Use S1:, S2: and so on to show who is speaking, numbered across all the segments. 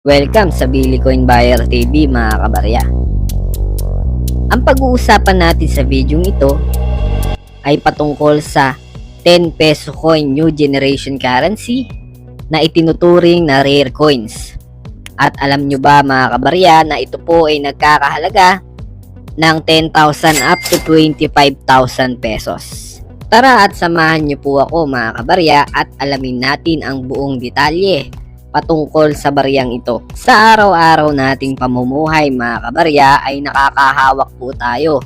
S1: Welcome sa Billy Coin Buyer TV mga kabarya. Ang pag-uusapan natin sa video ito ay patungkol sa 10 peso coin new generation currency na itinuturing na rare coins. At alam nyo ba mga kabarya na ito po ay nagkakahalaga ng 10,000 up to 25,000 pesos. Tara at samahan nyo po ako mga kabarya at alamin natin ang buong detalye patungkol sa baryang ito. Sa araw-araw nating pamumuhay mga kabarya ay nakakahawak po tayo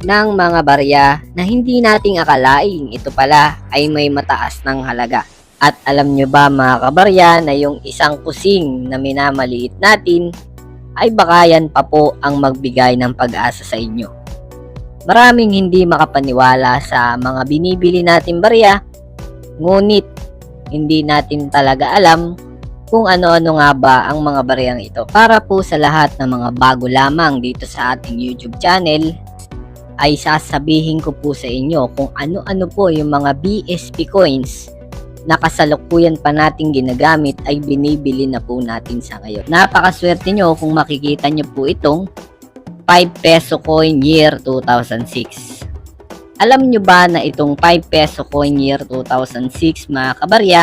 S1: ng mga barya na hindi nating akalaing ito pala ay may mataas ng halaga. At alam nyo ba mga kabarya na yung isang kusing na minamaliit natin ay baka yan pa po ang magbigay ng pag-asa sa inyo. Maraming hindi makapaniwala sa mga binibili natin barya, ngunit hindi natin talaga alam kung ano-ano nga ba ang mga bariyang ito. Para po sa lahat ng mga bago lamang dito sa ating YouTube channel, ay sasabihin ko po sa inyo kung ano-ano po yung mga BSP coins na kasalukuyan pa natin ginagamit ay binibili na po natin sa ngayon. Napakaswerte nyo kung makikita nyo po itong 5 peso coin year 2006. Alam nyo ba na itong 5 peso coin year 2006 mga kabarya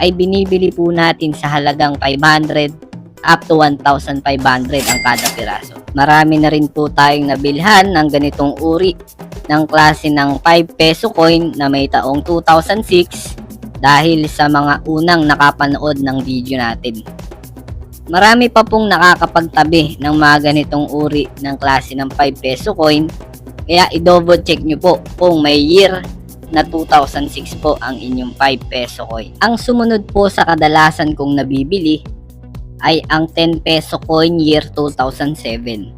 S1: ay binibili po natin sa halagang 500 up to 1,500 ang kada piraso. Marami na rin po tayong nabilhan ng ganitong uri ng klase ng 5 peso coin na may taong 2006 dahil sa mga unang nakapanood ng video natin. Marami pa pong nakakapagtabi ng mga ganitong uri ng klase ng 5 peso coin kaya i-double check nyo po kung may year na 2006 po ang inyong 5 peso coin. Ang sumunod po sa kadalasan kong nabibili ay ang 10 peso coin year 2007.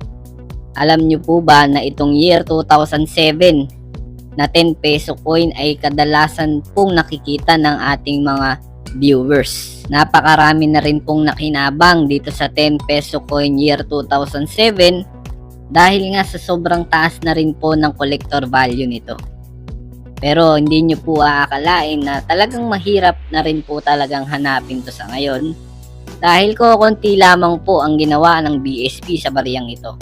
S1: Alam nyo po ba na itong year 2007 na 10 peso coin ay kadalasan pong nakikita ng ating mga viewers. Napakarami na rin pong nakinabang dito sa 10 peso coin year 2007 dahil nga sa sobrang taas na rin po ng collector value nito. Pero hindi nyo po aakalain na talagang mahirap na rin po talagang hanapin to sa ngayon dahil ko konti lamang po ang ginawa ng BSP sa bariyang ito.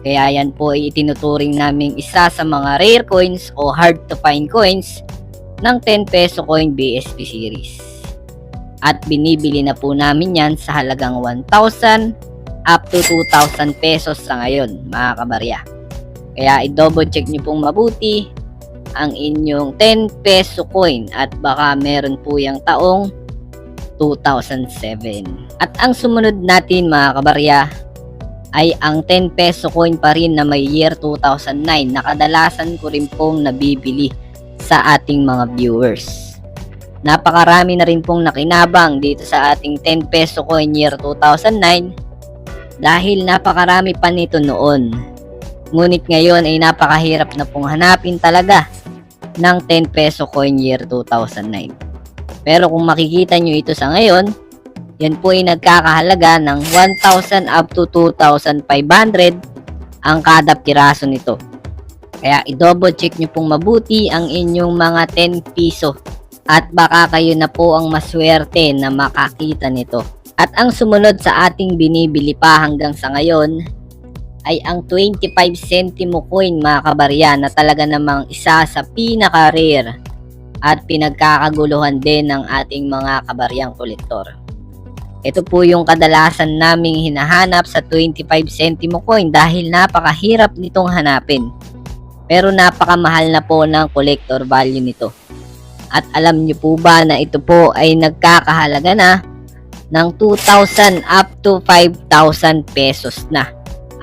S1: Kaya yan po ay itinuturing naming isa sa mga rare coins o hard to find coins ng 10 peso coin BSP series. At binibili na po namin yan sa halagang 1,000 up to 2,000 pesos sa ngayon mga kabarya. Kaya i-double check nyo pong mabuti ang inyong 10 peso coin at baka meron po yung taong 2007. At ang sumunod natin mga kabarya ay ang 10 peso coin pa rin na may year 2009 na kadalasan ko rin pong nabibili sa ating mga viewers. Napakarami na rin pong nakinabang dito sa ating 10 peso coin year 2009 dahil napakarami pa nito noon. Ngunit ngayon ay napakahirap na pong hanapin talaga ng 10 peso coin year 2009. Pero kung makikita nyo ito sa ngayon, yan po ay nagkakahalaga ng 1,000 up to 2,500 ang kada piraso nito. Kaya i-double check nyo pong mabuti ang inyong mga 10 piso at baka kayo na po ang maswerte na makakita nito. At ang sumunod sa ating binibili pa hanggang sa ngayon ay ang 25 centimo coin mga kabarya na talaga namang isa sa pinaka-rare at pinagkakaguluhan din ng ating mga kabaryang kolektor. Ito po yung kadalasan naming hinahanap sa 25 centimo coin dahil napakahirap nitong hanapin. Pero napakamahal na po ng collector value nito. At alam niyo po ba na ito po ay nagkakahalaga na ng 2,000 up to 5,000 pesos na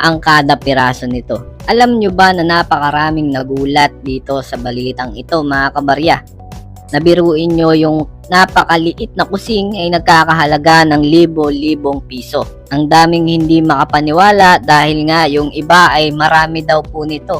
S1: ang kada piraso nito. Alam nyo ba na napakaraming nagulat dito sa balitang ito mga kabarya? Nabiruin nyo yung napakaliit na kusing ay nagkakahalaga ng libo-libong piso. Ang daming hindi makapaniwala dahil nga yung iba ay marami daw po nito.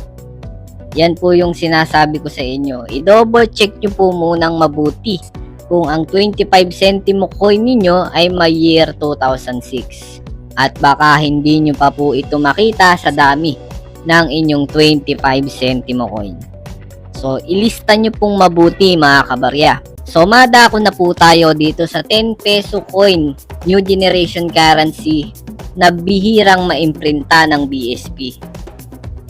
S1: Yan po yung sinasabi ko sa inyo. I-double check nyo po munang mabuti kung ang 25 centimo coin ninyo ay may year 2006 at baka hindi nyo pa po ito makita sa dami ng inyong 25 centimo coin. So, ilista nyo pong mabuti mga kabarya. So madako na po tayo dito sa 10 peso coin new generation currency na bihirang maimprinta ng BSP.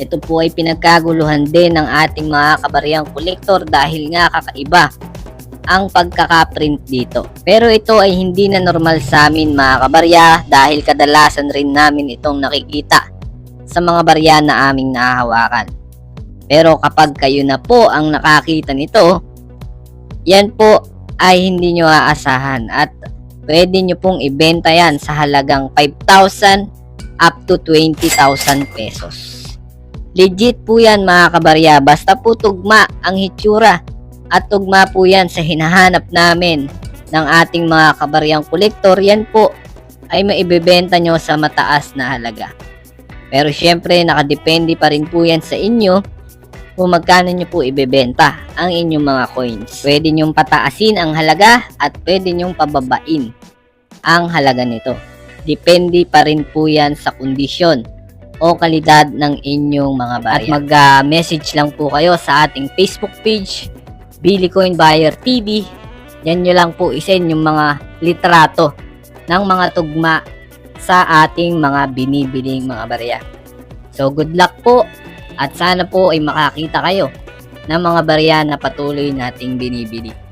S1: Ito po ay pinagkaguluhan din ng ating mga kabaryang kolektor dahil nga kakaiba ang pagkakaprint dito. Pero ito ay hindi na normal sa amin mga kabarya dahil kadalasan rin namin itong nakikita sa mga barya na aming nahahawakan. Pero kapag kayo na po ang nakakita nito, yan po ay hindi nyo aasahan at pwede nyo pong ibenta yan sa halagang 5,000 up to 20,000 pesos. Legit po yan mga kabarya, basta po tugma ang hitsura at tugma po yan sa hinahanap namin ng ating mga kabaryang kolektor, yan po ay maibebenta nyo sa mataas na halaga. Pero syempre, nakadepende pa rin po yan sa inyo kung magkano nyo po ibebenta ang inyong mga coins. Pwede nyong pataasin ang halaga at pwede nyong pababain ang halaga nito. Depende pa rin po yan sa kondisyon o kalidad ng inyong mga barya. At mag-message lang po kayo sa ating Facebook page, Billy Coin Buyer TV. Yan nyo lang po isend yung mga litrato ng mga tugma sa ating mga binibiling mga barya. So good luck po at sana po ay makakita kayo ng mga barya na patuloy nating binibili.